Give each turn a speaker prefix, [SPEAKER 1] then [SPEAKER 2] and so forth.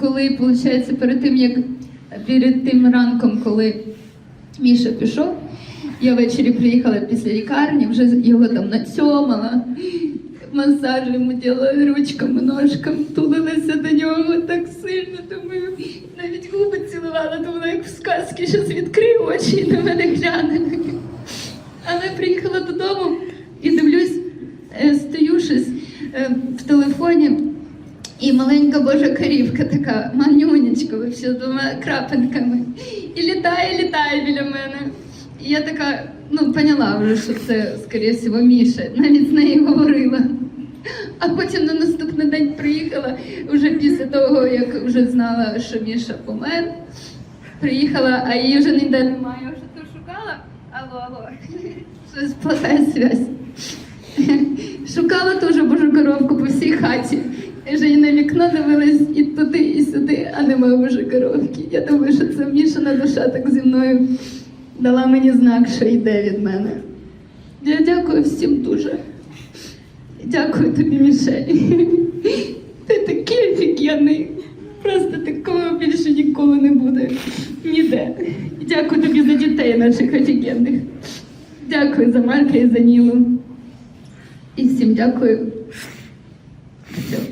[SPEAKER 1] коли, виходить, перед тим, як перед тим ранком, коли Міша пішов, я ввечері приїхала після лікарні, вже його там нацьомала, масаж йому діла ручками, ножками, тулилася до нього так сильно, думаю, навіть губи цілувала, думала, як в сказці, щас відкрию очі і на мене гляне. Але приїхала додому і дивлюсь, е, стою щось е, в телефоні, і маленька божа корівка така, манюнечка, з двома крапинками. І літає, літає біля мене. І я така, ну, поняла вже, що це, скоріше всього, Міша. Навіть з нею говорила. А потім на наступний день приїхала, вже після того, як вже знала, що Міша помер. Приїхала, а її вже ніде немає. Вже тут шукала. Алло, алло. Щось платає связь. Шукала теж божу коровку по всій хаті. Я вже і на вікно дивилась і туди, і сюди, а немає божої коровки. Я думаю, що це Мішина душа так зі мною дала мені знак, що йде від мене. Я дякую всім дуже. Дякую тобі, Мішель. Ти такий офігенний. Просто такого більше ніколи не буде. Ніде. І Дякую тобі за дітей наших офігенних. Дякую за Марка і за Нілу. І всім дякую. Все.